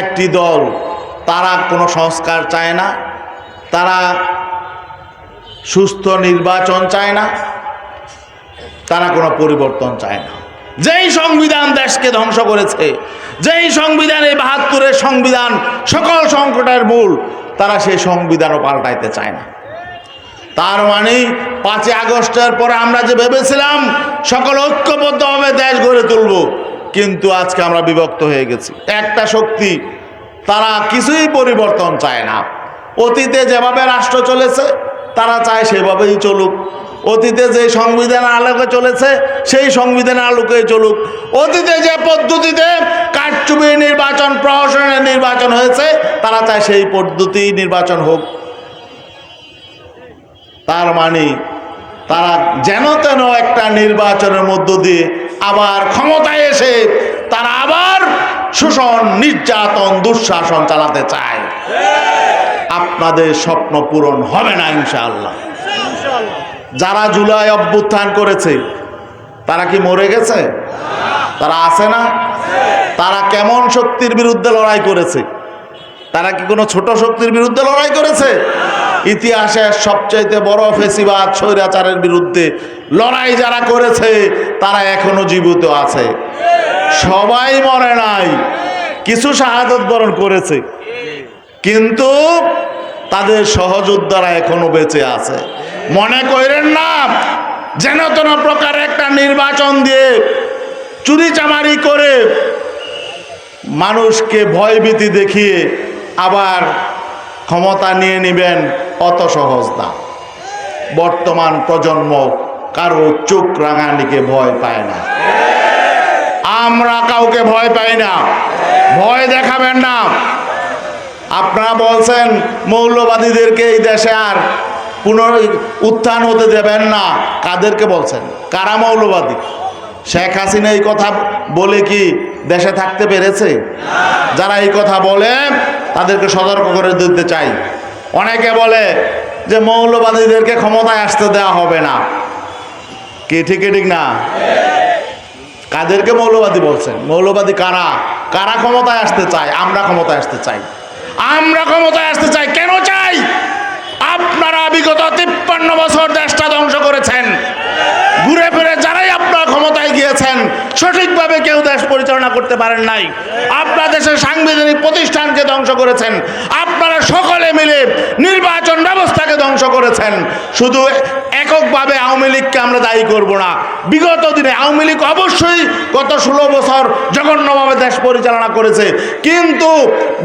একটি দল, তারা কোনো সংস্কার চায় না, তারা সুস্থ নির্বাচন চায় না, তারা কোনো পরিবর্তন চায় না। যেই সংবিধান দেশকে ধ্বংস করেছে, যেই সংবিধান এই বাহাত্তরের সংবিধান সকল সংকটের মূল, তারা সেই সংবিধানও পাল্টাইতে চায় না। তার মানে পাঁচই আগস্টের পরে আমরা যে ভেবেছিলাম, সকল ঐক্যবদ্ধভাবে দেশ গড়ে তুলব কিন্তু আজকে আমরা বিভক্ত হয়ে গেছি। একটা শক্তি, তারা কিছুই পরিবর্তন চায় না। অতীতে যেভাবে রাষ্ট্র চলেছে, তারা চায় সেভাবেই চলুক। অতীতে যে সংবিধান আলোকে চলেছে, সেই সংবিধানের আলোকে চলুক। অতীতে যে পদ্ধতিতে কারচুপি নির্বাচন, প্রহসনের নির্বাচন হয়েছে, তারা চায় সেই পদ্ধতি নির্বাচন হোক। তার মানে তারা যেন তেন একটা নির্বাচনের মধ্য দিয়ে আবার ক্ষমতায় এসে তারা আবার শোষণ নির্যাতন, দুঃশাসন চালাতে চায়। আপনাদের স্বপ্ন পূরণ হবে না, ইনশাআল্লাহ। যারা জুলাই অভ্যুত্থান করেছে, তারা কি মরে গেছে? তারা আছে না? তারা কেমন শক্তির বিরুদ্ধে লড়াই করেছে? তারা কি কোনো ছোট শক্তির বিরুদ্ধে লড়াই করেছে? ইতিহাসের সবচাইতে বড় ফেসিবাদ স্বৈরাচারের বিরুদ্ধে লড়াই যারা করেছে, তারা এখনও জীবিত আছে। সবাই মরে নাই। কিছু শাহাদত বরণ করেছে। কিন্তু তাদের সহযোদ্ধারা এখনও বেঁচে আছে। মনে করেন না, যেন তেন প্রকার একটা নির্বাচন দিয়ে চুরি চামারি করে মানুষকে ভয়ভীতি দেখিয়ে আবার ক্ষমতা নিয়ে নেবেন অত সহজ না। বর্তমান প্রজন্ম কারও চোখ রাঙানিকে ভয় পায় না। আমরা কাউকে ভয় পাই না। ভয় দেখাবেন না। আপনারা বলছেন, মৌলবাদীদেরকে এই দেশে আর পুনর উত্থান হতে দেবেন না। কাদেরকে বলছেন? কারা মৌলবাদী? শেখ হাসিনা এই কথা বলে কি দেশে থাকতে পেরেছে? যারা এই কথা বলে, তাদেরকে সতর্ক করে দিতে চাই। অনেকে বলে যে মৌলবাদীদেরকে ক্ষমতায় আসতে দেওয়া হবে না। কি ঠিক ঠিক না? কাদেরকে মৌলবাদী বলছেন? মৌলবাদী কারা? কারা ক্ষমতায় আসতে চায়? আমরা ক্ষমতায় আসতে চাই। আমরা ক্ষমতায় আসতে চাই কেন চাই? আপনারা বিগত তিপ্পান্ন বছর দেশটা ধ্বংস করেছেন। ঘুরে ফিরে যারাই আপনার সঠিকভাবে কেউ দেশ পরিচালনা করতে পারেন নাই। আপনার দেশের সাংবিধানিক প্রতিষ্ঠানকে ধ্বংস করেছেন। আপনারা সকলে মিলে নির্বাচন ব্যবস্থাকে ধ্বংস করেছেন। শুধু এককভাবে আওয়ামী লীগকে আমরা দায়ী করব না। বিগত দিনে আওয়ামী লীগ অবশ্যই গত ষোলো বছর জঘন্যভাবে দেশ পরিচালনা করেছে। কিন্তু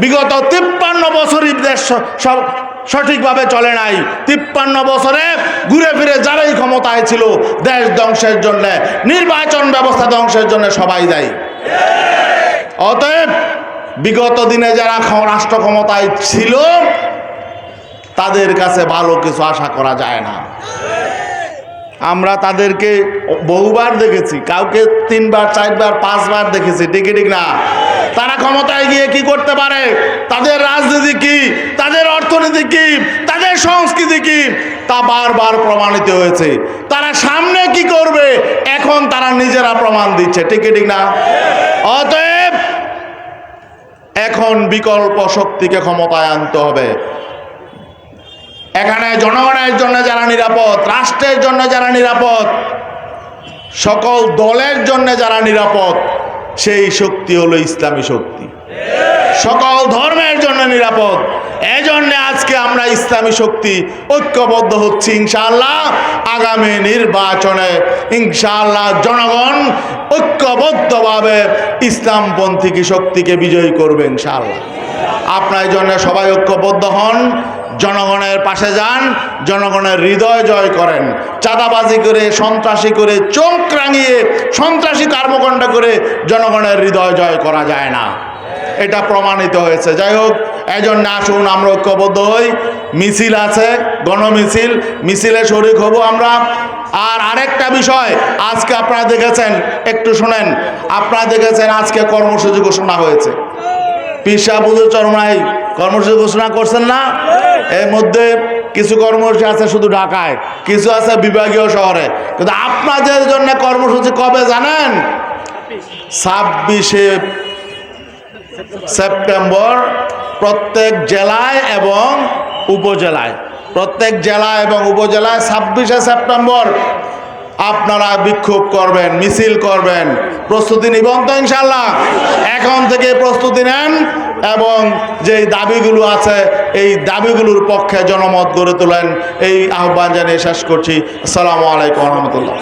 বিগত তিপ্পান্ন বছরই দেশ সব সঠিকভাবে চলে নাই। তিপ্পান্ন বছরে ঘুরে ফিরে যারাই ক্ষমতায় ছিল, দেশ ধ্বংসের জন্য, নির্বাচন ব্যবস্থা ধ্বংসের জন্য সবাই দায়ী। অতএব বিগত দিনে যারা রাষ্ট্র ক্ষমতায় ছিল, তাদের কাছে ভালো কিছু আশা করা যায় না। আমরা তাদেরকে বহুবার দেখেছি, কাউকে তিনবার, চারবার, পাঁচবার দেখেছি, ঠিক ঠিক না? তারা ক্ষমতায় গিয়ে কি করতে পারে? তাদের রাজনীতি কি? তাদের অর্থনীতি কি তাদের সংস্কৃতি কি তা বারবার প্রমাণিত হয়েছে। তারা সামনে কি করবে? এখন তারা নিজেরা প্রমাণ দিচ্ছে। ঠিক ঠিক না? অতএব এখন বিকল্প শক্তিকে ক্ষমতায় আনতে হবে। এখানে জনগণের জন্য যারা নিরাপদ, রাষ্ট্রের জন্য যারা নিরাপদ, সকল দলের জন্য যারা নিরাপদ, সেই শক্তি হলো ইসলামী শক্তি। সকল ধর্মের জন্য নিরাপদ। এজন্য আজকে আমরা ইসলামী শক্তি ঐক্যবদ্ধ হচ্ছে ইনশাআল্লাহ আগামী নির্বাচনে। ইনশাআল্লাহ জনগণ ঐক্যবদ্ধভাবে ইসলামপন্থী শক্তিকে বিজয়ী করবে ইনশাআল্লাহ। আপনার জন্য সবাই ঐক্যবদ্ধ হন, জনগণের পাশে যান, জনগণের হৃদয় জয় করেন। চাঁদাবাজি করে, সন্ত্রাসী করে, চোখ রাঙিয়ে, সন্ত্রাসী কর্মকাণ্ড করে জনগণের হৃদয় জয় করা যায় না। এটা প্রমাণিত হয়েছে। যাই হোক এই জন্য আসুন, আমরা ঐক্যবদ্ধ হই। মিছিল আছে, গণমিছিল, মিছিলে শরিক হব আমরা। আর আরেকটা বিষয়, আজকে আপনারা দেখেছেন, একটু শোনেন, আপনারা দেখেছেন আজকে কর্মসূচি ঘোষণা হয়েছে। পিসা পুজো চরমাই কর্মসূচি ঘোষণা করছেন না? এর মধ্যে কিছু কর্মসূচি আছে শুধু ঢাকায়, কিছু আছে বিভাগীয় শহরে। কিন্তু আপনাদের জন্য কর্মসূচি কবে জানেন? ছাব্বিশে সেপ্টেম্বর প্রত্যেক জেলায় এবং উপজেলায়। প্রত্যেক জেলা এবং উপজেলায় ছাব্বিশে সেপ্টেম্বর আপনারা বিক্ষোভ করবেন, মিছিল করবেন। প্রস্তুতি নিবন তো ইনশাল্লাহ এখন থেকে প্রস্তুতি নেন এবং যে দাবিগুলো আছে, এই দাবিগুলোর পক্ষে জনমত গড়ে তোলেন। এই আহ্বান জানিয়ে শেষ করছি। আসসালামু আলাইকুম রহমতুল্লাহ।